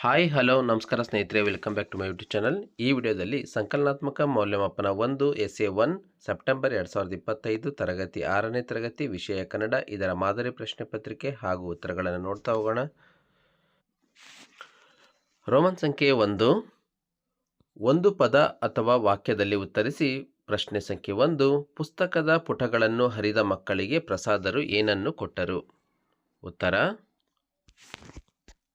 Hi, hello, ನಮಸ್ಕಾರ ಸ್ನೇಹಿತರೆ, welcome back to my YouTube channel. ಈ ವಿಡಿಯೋದಲ್ಲಿ ಸಂಕಲನಾತ್ಮಕ ಮೌಲ್ಯಮಾಪನ ಒಂದು ಎಸ್ ಎ ಒನ್, ಸೆಪ್ಟೆಂಬರ್ ಎರಡು ಸಾವಿರದ ಇಪ್ಪತ್ತೈದು ತರಗತಿ ಆರನೇ ತರಗತಿ ವಿಷಯ ಕನ್ನಡ. ಇದರ ಮಾದರಿ ಪ್ರಶ್ನೆ ಪತ್ರಿಕೆ ಹಾಗೂ ಉತ್ತರಗಳನ್ನು ನೋಡ್ತಾ ಹೋಗೋಣ. ರೋಮನ್ ಸಂಖ್ಯೆ ಒಂದು ಒಂದು ಪದ ಅಥವಾ ವಾಕ್ಯದಲ್ಲಿ ಉತ್ತರಿಸಿ. ಪ್ರಶ್ನೆ ಸಂಖ್ಯೆ ಒಂದು, ಪುಸ್ತಕದ ಪುಟಗಳನ್ನು ಹರಿದ ಮಕ್ಕಳಿಗೆ ಪ್ರಸಾದರು ಏನನ್ನು ಕೊಟ್ಟರು? ಉತ್ತರ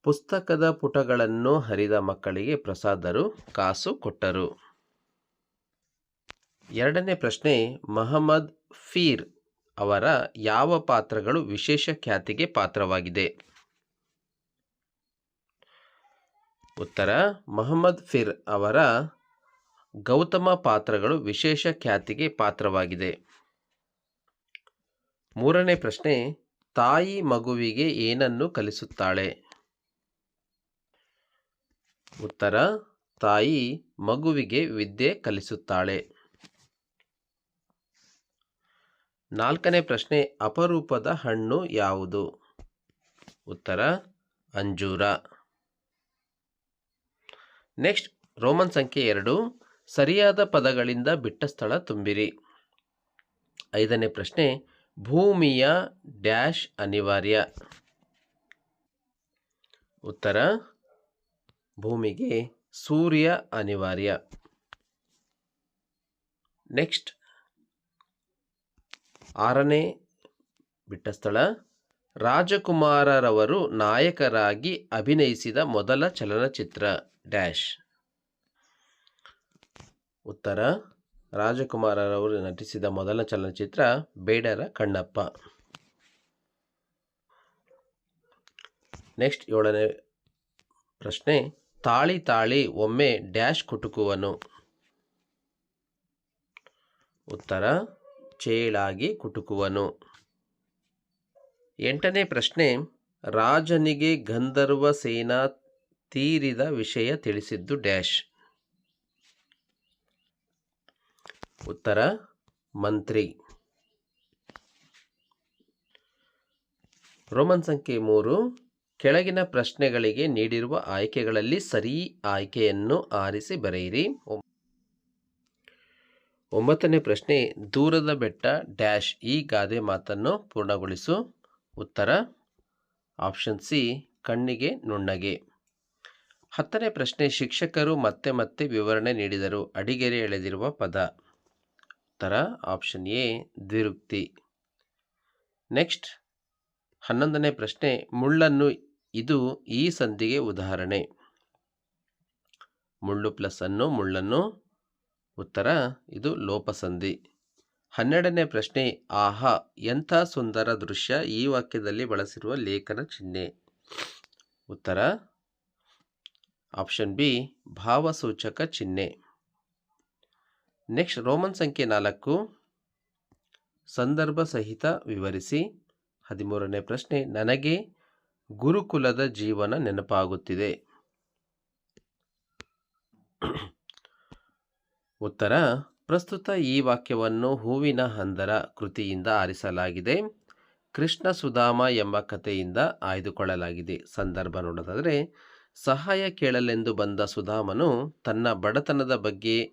ಪುಸ್ತಕದ ಪುಟಗಳನ್ನು ಹರಿದ ಮಕ್ಕಳಿಗೆ ಪ್ರಸಾದರು, ಕಾಸು ಕೊಟ್ಟರು. ಎರಡನೇ ಪ್ರಶ್ನೆ, ಮಹಮ್ಮದ್ ಫೀರ್ ಅವರ ಯಾವ ಪಾತ್ರಗಳು ವಿಶೇಷ ಖ್ಯಾತಿಗೆ ಪಾತ್ರವಾಗಿದೆ? ಉತ್ತರ, ಮಹಮ್ಮದ್ ಫಿರ್ ಅವರ ಗೌತಮ ಪಾತ್ರಗಳು ವಿಶೇಷ ಖ್ಯಾತಿಗೆ ಪಾತ್ರವಾಗಿದೆ. ಮೂರನೇ ಪ್ರಶ್ನೆ, ತಾಯಿ ಮಗುವಿಗೆ ಏನನ್ನು ಕಲಿಸುತ್ತಾಳೆ? ಉತ್ತರ, ತಾಯಿ ಮಗುವಿಗೆ ವಿದ್ಯೆ ಕಲಿಸುತ್ತಾಳೆ. ನಾಲ್ಕನೇ ಪ್ರಶ್ನೆ, ಅಪರೂಪದ ಹಣ್ಣು ಯಾವುದು? ಉತ್ತರ, ಅಂಜೂರ. ನೆಕ್ಸ್ಟ್, ರೋಮನ್ ಸಂಖ್ಯೆ ಎರಡು, ಸರಿಯಾದ ಪದಗಳಿಂದ ಬಿಟ್ಟ ಸ್ಥಳ ತುಂಬಿರಿ. ಐದನೇ ಪ್ರಶ್ನೆ, ಭೂಮಿಯ ಡ್ಯಾಶ್ ಅನಿವಾರ್ಯ. ಉತ್ತರ ಭೂಮಿಗೆ ಸೂರ್ಯ ಅನಿವಾರ್ಯ. ನೆಕ್ಸ್ಟ್, ಆರನೇ ಬಿಟ್ಟ ಸ್ಥಳ. ರಾಜಕುಮಾರರವರು ನಾಯಕರಾಗಿ ಅಭಿನಯಿಸಿದ ಮೊದಲ ಚಲನಚಿತ್ರ ಡ್ಯಾಶ್. ಉತ್ತರ, ರಾಜಕುಮಾರರವರು ನಟಿಸಿದ ಮೊದಲ ಚಲನಚಿತ್ರ ಬೇಡರ ಕಣ್ಣಪ್ಪ. ನೆಕ್ಸ್ಟ್, ಏಳನೇ ಪ್ರಶ್ನೆ ತಾಳಿ ತಾಳಿ ಒಮ್ಮೆ ಡ್ಯಾಶ್ ಕುಟುಕುವನು. ಉತ್ತರ, ಚೇಳಾಗಿ ಕುಟುಕುವನು. ಎಂಟನೇ ಪ್ರಶ್ನೆ, ರಾಜನಿಗೆ ಗಂಧರ್ವ ಸೇನಾ ತೀರಿದ ವಿಷಯ ತಿಳಿಸಿದ್ದು ಡ್ಯಾಶ್. ಉತ್ತರ, ಮಂತ್ರಿ. ರೋಮನ್ ಸಂಖ್ಯೆ ಮೂರು ಕೆಳಗಿನ ಪ್ರಶ್ನೆಗಳಿಗೆ ನೀಡಿರುವ ಆಯ್ಕೆಗಳಲ್ಲಿ ಸರಿ ಆಯ್ಕೆಯನ್ನು ಆರಿಸಿ ಬರೆಯಿರಿ. ಒಂಬತ್ತನೇ ಪ್ರಶ್ನೆ, ದೂರದ ಬೆಟ್ಟ ಡ್ಯಾಶ್ ಈ ಗಾದೆ ಮಾತನ್ನು ಪೂರ್ಣಗೊಳಿಸು. ಉತ್ತರ, ಆಪ್ಷನ್ ಸಿ, ಕಣ್ಣಿಗೆ ನುಣ್ಣಗೆ. ಹತ್ತನೇ ಪ್ರಶ್ನೆ, ಶಿಕ್ಷಕರು ಮತ್ತೆ ಮತ್ತೆ ವಿವರಣೆ ನೀಡಿದರು, ಅಡಿಗೆರೆ ಎಳೆದಿರುವ ಪದ. ಉತ್ತರ, ಆಪ್ಷನ್ ಎ, ದ್ವಿರುಕ್ತಿ. ನೆಕ್ಸ್ಟ್, ಹನ್ನೊಂದನೇ ಪ್ರಶ್ನೆ, ಮುಳ್ಳನ್ನು ಇದು ಈ ಸಂಧಿಗೆ ಉದಾಹರಣೆ. ಮುಳ್ಳು ಪ್ಲಸ್ ಅನ್ನು ಮುಳ್ಳನ್ನು ಉತ್ತರ, ಇದು ಲೋಪಸಂಧಿ. ಹನ್ನೆರಡನೇ ಪ್ರಶ್ನೆ, ಆಹಾ, ಎಂಥ ಸುಂದರ ದೃಶ್ಯ ಈ ವಾಕ್ಯದಲ್ಲಿ ಬಳಸಿರುವ ಲೇಖನ ಚಿಹ್ನೆ? ಉತ್ತರ, ಆಪ್ಷನ್ ಬಿ, ಭಾವಸೂಚಕ ಚಿಹ್ನೆ. ನೆಕ್ಸ್ಟ್, ರೋಮನ್ ಸಂಖ್ಯೆ ನಾಲ್ಕು. ಸಂದರ್ಭ ಸಹಿತ ವಿವರಿಸಿ. ಹದಿಮೂರನೇ ಪ್ರಶ್ನೆ, ನನಗೆ ಗುರುಕುಲದ ಜೀವನ ನೆನಪಾಗುತ್ತಿದೆ. ಉತ್ತರ, ಪ್ರಸ್ತುತ ಈ ವಾಕ್ಯವನ್ನು ಹೂವಿನ ಹಂದರ ಕೃತಿಯಿಂದ ಆರಿಸಲಾಗಿದೆ. ಕೃಷ್ಣ ಸುಧಾಮ ಎಂಬ ಕಥೆಯಿಂದ ಆಯ್ದುಕೊಳ್ಳಲಾಗಿದೆ. ಸಂದರ್ಭ ನೋಡೋದಾದರೆ, ಸಹಾಯ ಕೇಳಲೆಂದು ಬಂದ ಸುಧಾಮನು ತನ್ನ ಬಡತನದ ಬಗ್ಗೆ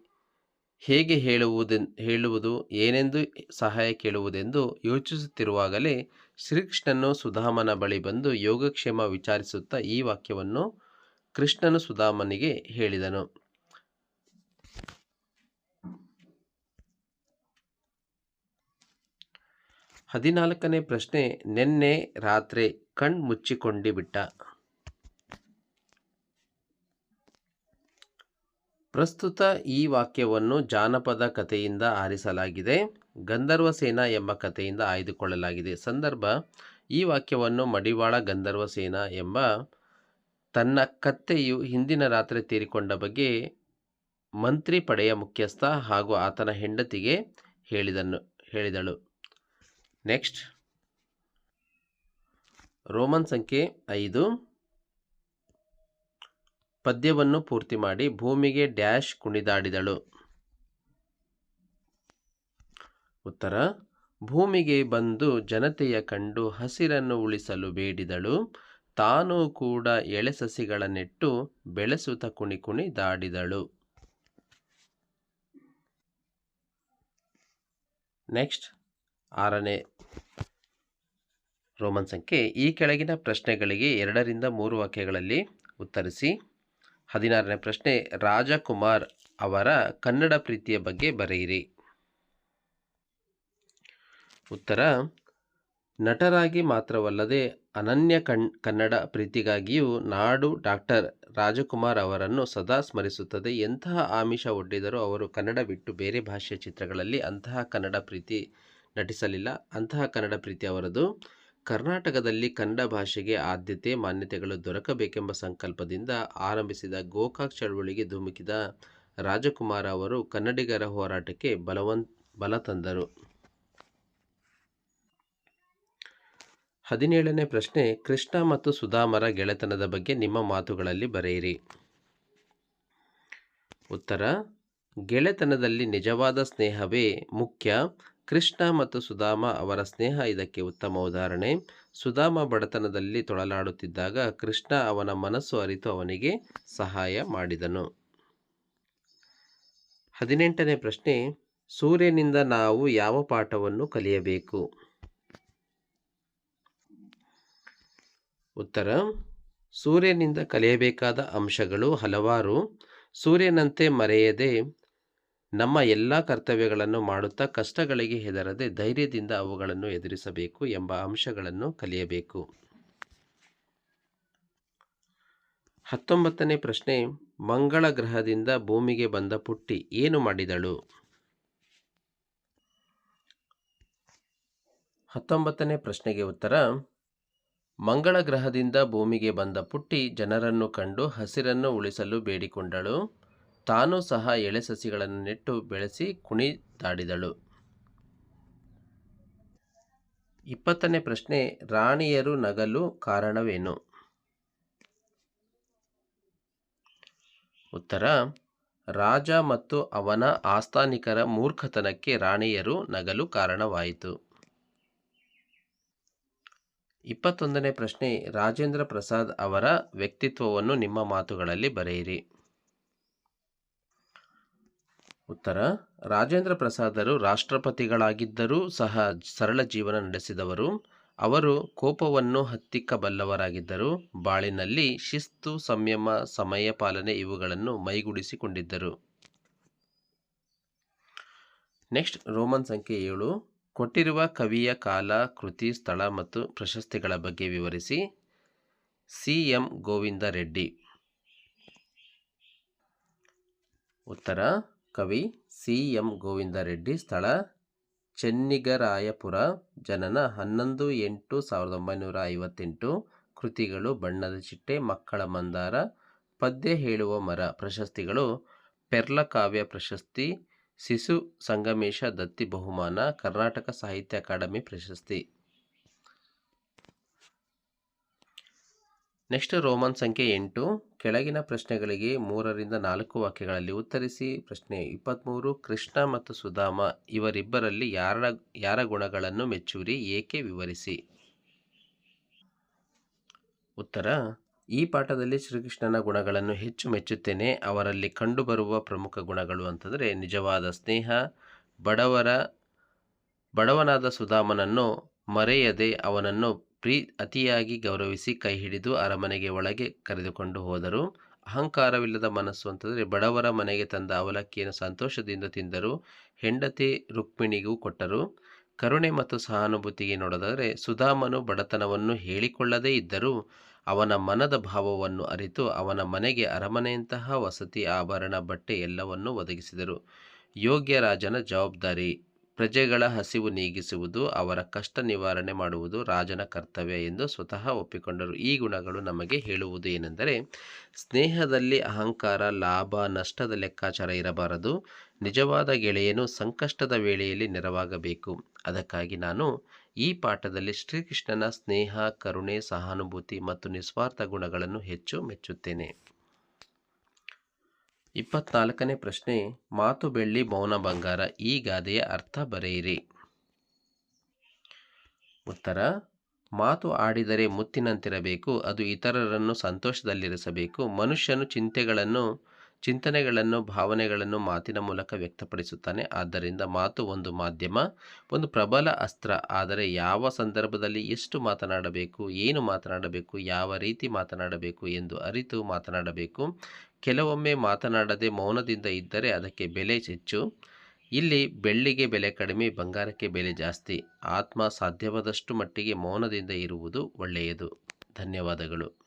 ಹೇಗೆ ಹೇಳುವುದೆ ಹೇಳುವುದು, ಏನೆಂದು ಸಹಾಯ ಕೇಳುವುದೆಂದು ಯೋಚಿಸುತ್ತಿರುವಾಗಲೇ ಶ್ರೀಕೃಷ್ಣನು ಸುಧಾಮನ ಬಳಿ ಬಂದು ಯೋಗಕ್ಷೇಮ ವಿಚಾರಿಸುತ್ತಾ ಈ ವಾಕ್ಯವನ್ನು ಕೃಷ್ಣನು ಸುಧಾಮನಿಗೆ ಹೇಳಿದನು. ಹದಿನಾಲ್ಕನೇ ಪ್ರಶ್ನೆ, ನಿನ್ನೆ ರಾತ್ರಿ ಕಣ್ ಮುಚ್ಚಿಕೊಂಡಿ ಬಿಟ್ಟ ಪ್ರಸ್ತುತ ಈ ವಾಕ್ಯವನ್ನು ಜಾನಪದ ಕಥೆಯಿಂದ ಆರಿಸಲಾಗಿದೆ. ಗಂಧರ್ವ ಸೇನಾ ಎಂಬ ಕಥೆಯಿಂದ ಆಯ್ದುಕೊಳ್ಳಲಾಗಿದೆ. ಸಂದರ್ಭ, ಈ ವಾಕ್ಯವನ್ನು ಮಡಿವಾಳ ಗಂಧರ್ವ ಸೇನಾ ಎಂಬ ತನ್ನ ಕತ್ತೆಯು ಹಿಂದಿನ ರಾತ್ರಿ ತೀರಿಕೊಂಡ ಬಗ್ಗೆ ಮಂತ್ರಿ ಪಡೆಯ ಮುಖ್ಯಸ್ಥ ಹಾಗೂ ಆತನ ಹೆಂಡತಿಗೆ ಹೇಳಿದನು, ಹೇಳಿದಳು. ನೆಕ್ಸ್ಟ್. ರೋಮನ್ ಸಂಖ್ಯೆ ಐದು. ಪದ್ಯವನ್ನು ಪೂರ್ತಿ ಮಾಡಿ ಭೂಮಿಗೆ ಡ್ಯಾಶ್ ಕುಣಿದಾಡಿದಳು. ಉತ್ತರ, ಭೂಮಿಗೆ ಬಂದು ಜನತೆಯ ಕಂಡು ಹಸಿರನ್ನು ಉಳಿಸಲು ಬೇಡಿದಳು. ತಾನೂ ಕೂಡ ಎಳೆ ಸಸಿಗಳ ನೆಟ್ಟು ಬೆಳೆಸುತ್ತ ಕುಣಿ ಕುಣಿ ದಾಡಿದಳು. ನೆಕ್ಸ್ಟ್, ಆರನೇ ರೋಮನ್ ಸಂಖ್ಯೆ ಈ ಕೆಳಗಿನ ಪ್ರಶ್ನೆಗಳಿಗೆ ಎರಡರಿಂದ ಮೂರು ವಾಕ್ಯಗಳಲ್ಲಿ ಉತ್ತರಿಸಿ. ಹದಿನಾರನೇ ಪ್ರಶ್ನೆ, ರಾಜಕುಮಾರ್ ಅವರ ಕನ್ನಡ ಪ್ರೀತಿಯ ಬಗ್ಗೆ ಬರೆಯಿರಿ. ಉತ್ತರ, ನಟರಾಗಿ ಮಾತ್ರವಲ್ಲದೆ ಅನನ್ಯ ಕಣ್, ಕನ್ನಡ ಪ್ರೀತಿಗಾಗಿಯೂ ನಾಡು ಡಾಕ್ಟರ್ ರಾಜಕುಮಾರ್ ಅವರನ್ನು ಸದಾ ಸ್ಮರಿಸುತ್ತದೆ. ಎಂತಹ ಆಮಿಷ ಒಡ್ಡಿದರೂ ಅವರು ಕನ್ನಡ ಬಿಟ್ಟು ಬೇರೆ ಭಾಷೆಯ ಚಿತ್ರಗಳಲ್ಲಿ ಅಂತಹ ಕನ್ನಡ ಪ್ರೀತಿ ನಟಿಸಲಿಲ್ಲ. ಅಂತಹ ಕನ್ನಡ ಪ್ರೀತಿ ಅವರದು ಕರ್ನಾಟಕದಲ್ಲಿ ಕನ್ನಡ ಭಾಷೆಗೆ ಆದ್ಯತೆ, ಮಾನ್ಯತೆಗಳು ದೊರಕಬೇಕೆಂಬ ಸಂಕಲ್ಪದಿಂದ ಆರಂಭಿಸಿದ ಗೋಕಾಕ್ ಚಳವಳಿಗೆ ಧುಮುಕಿದ ರಾಜಕುಮಾರ ಅವರು ಕನ್ನಡಿಗರ ಹೋರಾಟಕ್ಕೆ ಬಲವನ್ ಬಲ ತಂದರು. ಹದಿನೇಳನೇ ಪ್ರಶ್ನೆ, ಕೃಷ್ಣ ಮತ್ತು ಸುಧಾಮರ ಗೆಳೆತನದ ಬಗ್ಗೆ ನಿಮ್ಮ ಮಾತುಗಳಲ್ಲಿ ಬರೆಯಿರಿ. ಉತ್ತರ, ಗೆಳೆತನದಲ್ಲಿ ನಿಜವಾದ ಸ್ನೇಹವೇ ಮುಖ್ಯ. ಕೃಷ್ಣ ಮತ್ತು ಸುಧಾಮ ಅವರ ಸ್ನೇಹ ಇದಕ್ಕೆ ಉತ್ತಮ ಉದಾಹರಣೆ. ಸುಧಾಮ ಬಡತನದಲ್ಲಿ ತೊಳಲಾಡುತ್ತಿದ್ದಾಗ ಕೃಷ್ಣ ಅವನ ಮನಸ್ಸು ಅರಿತು ಅವನಿಗೆ ಸಹಾಯ ಮಾಡಿದನು. ಹದಿನೆಂಟನೇ ಪ್ರಶ್ನೆ, ಸೂರ್ಯನಿಂದ ನಾವು ಯಾವ ಪಾಠವನ್ನು ಕಲಿಯಬೇಕು? ಉತ್ತರ, ಸೂರ್ಯನಿಂದ ಕಲಿಯಬೇಕಾದ ಅಂಶಗಳು ಹಲವಾರು. ಸೂರ್ಯನಂತೆ ಮರೆಯದೆ ನಮ್ಮ ಎಲ್ಲ ಕರ್ತವ್ಯಗಳನ್ನು ಮಾಡುತ್ತಾ ಕಷ್ಟಗಳಿಗೆ ಹೆದರದೆ ಧೈರ್ಯದಿಂದ ಅವುಗಳನ್ನು ಎದುರಿಸಬೇಕು ಎಂಬ ಅಂಶಗಳನ್ನು ಕಲಿಯಬೇಕು. ಹತ್ತೊಂಬತ್ತನೇ ಪ್ರಶ್ನೆ, ಮಂಗಳ ಗ್ರಹದಿಂದ ಭೂಮಿಗೆ ಬಂದ ಪುಟ್ಟಿ ಏನು ಮಾಡಿದಳು? ಹತ್ತೊಂಬತ್ತನೇ ಪ್ರಶ್ನೆಗೆ ಉತ್ತರ, ಮಂಗಳ ಗ್ರಹದಿಂದ ಭೂಮಿಗೆ ಬಂದ ಪುಟ್ಟಿ ಜನರನ್ನು ಕಂಡು ಹಸಿರನ್ನು ಉಳಿಸಲು ಬೇಡಿಕೊಂಡಳು. ತಾನೂ ಸಹ ಎಳೆ ಸಸಿಗಳನ್ನು ನೆಟ್ಟು ಬೆಳೆಸಿ ಕುಣಿದಾಡಿದಳು ಇಪ್ಪತ್ತನೇ ಪ್ರಶ್ನೆ, ರಾಣಿಯರು ನಗಲು ಕಾರಣವೇನು? ಉತ್ತರ, ರಾಜ ಮತ್ತು ಅವನ ಆಸ್ಥಾನಿಕರ ಮೂರ್ಖತನಕ್ಕೆ ರಾಣಿಯರು ನಗಲು ಕಾರಣವಾಯಿತು. ಇಪ್ಪತ್ತೊಂದನೇ ಪ್ರಶ್ನೆ, ರಾಜೇಂದ್ರ ಪ್ರಸಾದ್ ಅವರ ವ್ಯಕ್ತಿತ್ವವನ್ನು ನಿಮ್ಮ ಮಾತುಗಳಲ್ಲಿ ಬರೆಯಿರಿ. ಉತ್ತರ, ರಾಜೇಂದ್ರ ಪ್ರಸಾದರು ರಾಷ್ಟ್ರಪತಿಗಳಾಗಿದ್ದರೂ ಸಹ ಸರಳ ಜೀವನ ನಡೆಸಿದವರು. ಅವರು ಕೋಪವನ್ನು ಹತ್ತಿಕ್ಕಬಲ್ಲವರಾಗಿದ್ದರು. ಬಾಳಿನಲ್ಲಿ ಶಿಸ್ತು, ಸಂಯಮ, ಸಮಯ ಪಾಲನೆ ಇವುಗಳನ್ನು ಮೈಗೂಡಿಸಿಕೊಂಡಿದ್ದರು. ನೆಕ್ಸ್ಟ್, ರೋಮನ್ ಸಂಖ್ಯೆ ಏಳು. ಕೊಟ್ಟಿರುವ ಕವಿಯ ಕಾಲ, ಕೃತಿ, ಸ್ಥಳ ಮತ್ತು ಪ್ರಶಸ್ತಿಗಳ ಬಗ್ಗೆ ವಿವರಿಸಿ. ಸಿ. ಎಂ. ಗೋವಿಂದ ರೆಡ್ಡಿ. ಉತ್ತರ ಕವಿ ಸಿ. ಎಂ. ಗೋವಿಂದ ರೆಡ್ಡಿ ಸ್ಥಳ, ಚೆನ್ನಿಗರಾಯಪುರ, ಜನನ ಹನ್ನೊಂದು ಎಂಟು ಸಾವಿರದ ಒಂಬೈನೂರ ಐವತ್ತೆಂಟು. ಕೃತಿಗಳು ಬಣ್ಣದ ಚಿಟ್ಟೆ, ಮಕ್ಕಳ ಮಂದಾರ, ಪದ್ಯ ಹೇಳುವ ಮರ ಪ್ರಶಸ್ತಿಗಳು, ಪೆರ್ಲ ಕಾವ್ಯ ಪ್ರಶಸ್ತಿ, ಶಿಶು ಸಂಗಮೇಶ ದತ್ತಿ ಬಹುಮಾನ, ಕರ್ನಾಟಕ ಸಾಹಿತ್ಯ ಅಕಾಡೆಮಿ ಪ್ರಶಸ್ತಿ. ನೆಕ್ಸ್ಟ್ ರೋಮನ್ ಸಂಖ್ಯೆ ಎಂಟು, ಕೆಳಗಿನ ಪ್ರಶ್ನೆಗಳಿಗೆ ಮೂರರಿಂದ ನಾಲ್ಕು ವಾಕ್ಯಗಳಲ್ಲಿ ಉತ್ತರಿಸಿ. ಪ್ರಶ್ನೆ ಇಪ್ಪತ್ತ್ಮೂರು ಕೃಷ್ಣ ಮತ್ತು ಸುಧಾಮ ಇವರಿಬ್ಬರಲ್ಲಿ ಯಾರ ಯಾರ ಗುಣಗಳನ್ನು ಮೆಚ್ಚುರಿ ಏಕೆ ವಿವರಿಸಿ? ಉತ್ತರ, ಈ ಪಾಠದಲ್ಲಿ ಶ್ರೀಕೃಷ್ಣನ ಗುಣಗಳನ್ನು ಹೆಚ್ಚು ಮೆಚ್ಚುತ್ತೇನೆ. ಅವರಲ್ಲಿ ಕಂಡುಬರುವ ಪ್ರಮುಖ ಗುಣಗಳು ಅಂತಂದರೆ ನಿಜವಾದ ಸ್ನೇಹ, ಬಡವರ, ಬಡವನಾದ ಸುಧಾಮನನ್ನು ಮರೆಯದೆ ಅವನನ್ನು ಪ್ರೀ, ಅತಿಯಾಗಿ ಗೌರವಿಸಿ ಕೈ ಹಿಡಿದು ಅರಮನೆಗೆ ಒಳಗೆ ಕರೆದುಕೊಂಡು ಹೋದರು. ಅಹಂಕಾರವಿಲ್ಲದ ಮನಸ್ಸು ಅಂತಂದರೆ ಬಡವರ ಮನೆಗೆ ತಂದ ಅವಲಕ್ಕಿಯನ್ನು ಸಂತೋಷದಿಂದ ತಿಂದರು. ಹೆಂಡತಿ ರುಕ್ಮಿಣಿಗೂ ಕೊಟ್ಟರು. ಕರುಣೆ ಮತ್ತು ಸಹಾನುಭೂತಿಗೆ ನೋಡೋದಾದರೆ ಸುಧಾಮನು ಬಡತನವನ್ನು ಹೇಳಿಕೊಳ್ಳದೇ ಇದ್ದರೂ ಅವನ ಮನದ ಭಾವವನ್ನು ಅರಿತು ಅವನ ಮನೆಗೆ ಅರಮನೆಯಂತಹ ವಸತಿ ಆಭರಣ ಬಟ್ಟೆ ಎಲ್ಲವನ್ನೂ ಒದಗಿಸಿದರು. ಯೋಗ್ಯ ರಾಜನ ಜವಾಬ್ದಾರಿ ಪ್ರಜೆಗಳ ಹಸಿವು ನೀಗಿಸುವುದು, ಅವರ ಕಷ್ಟ ನಿವಾರಣೆ ಮಾಡುವುದು ರಾಜನ ಕರ್ತವ್ಯ ಎಂದು ಸ್ವತಃ ಒಪ್ಪಿಕೊಂಡರು. ಈ ಗುಣಗಳು ನಮಗೆ ಹೇಳುವುದು ಏನೆಂದರೆ, ಸ್ನೇಹದಲ್ಲಿ ಅಹಂಕಾರ, ಲಾಭ, ನಷ್ಟದ ಲೆಕ್ಕಾಚಾರ ಇರಬಾರದು. ನಿಜವಾದ ಗೆಳೆಯನು ಸಂಕಷ್ಟದ ವೇಳೆಯಲ್ಲಿ ನೆರವಾಗಬೇಕು. ಅದಕ್ಕಾಗಿ ನಾನು ಈ ಪಾಠದಲ್ಲಿ ಶ್ರೀಕೃಷ್ಣನ ಸ್ನೇಹ, ಕರುಣೆ, ಸಹಾನುಭೂತಿ ಮತ್ತು ನಿಸ್ವಾರ್ಥ ಗುಣಗಳನ್ನು ಹೆಚ್ಚು ಮೆಚ್ಚುತ್ತೇನೆ. ಇಪ್ಪತ್ನಾಲ್ಕನೇ ಪ್ರಶ್ನೆ, ಮಾತು ಬೆಳ್ಳಿ ಮೌನ ಬಂಗಾರ, ಈ ಗಾದೆಯ ಅರ್ಥ ಬರೆಯಿರಿ. ಉತ್ತರ, ಮಾತು ಆಡಿದರೆ ಮುತ್ತಿನಂತಿರಬೇಕು, ಅದು ಇತರರನ್ನು ಸಂತೋಷದಲ್ಲಿರಿಸಬೇಕು, ಮನುಷ್ಯನು ಚಿಂತೆಗಳನ್ನು, ಚಿಂತನೆಗಳನ್ನು, ಭಾವನೆಗಳನ್ನು ಮಾತಿನ ಮೂಲಕ ವ್ಯಕ್ತಪಡಿಸುತ್ತಾನೆ. ಆದ್ದರಿಂದ ಮಾತು ಒಂದು ಮಾಧ್ಯಮ, ಒಂದು ಪ್ರಬಲ ಅಸ್ತ್ರ, ಆದರೆ ಯಾವ ಸಂದರ್ಭದಲ್ಲಿ ಎಷ್ಟು ಮಾತನಾಡಬೇಕು, ಏನು ಮಾತನಾಡಬೇಕು, ಯಾವ ರೀತಿ ಮಾತನಾಡಬೇಕು ಎಂದು ಅರಿತು ಮಾತನಾಡಬೇಕು. ಕೆಲವೊಮ್ಮೆ ಮಾತನಾಡದೆ ಮೌನದಿಂದ ಇದ್ದರೆ ಅದಕ್ಕೆ ಬೆಲೆ ಹೆಚ್ಚು. ಇಲ್ಲಿ ಬೆಳ್ಳಿಗೆ ಬೆಲೆ ಕಡಿಮೆ, ಬಂಗಾರಕ್ಕೆ ಬೆಲೆ ಜಾಸ್ತಿ. ಆತ್ಮ ಸಾಧ್ಯವಾದಷ್ಟು ಮಟ್ಟಿಗೆ ಮೌನದಿಂದ ಇರುವುದು ಒಳ್ಳೆಯದು. ಧನ್ಯವಾದಗಳು.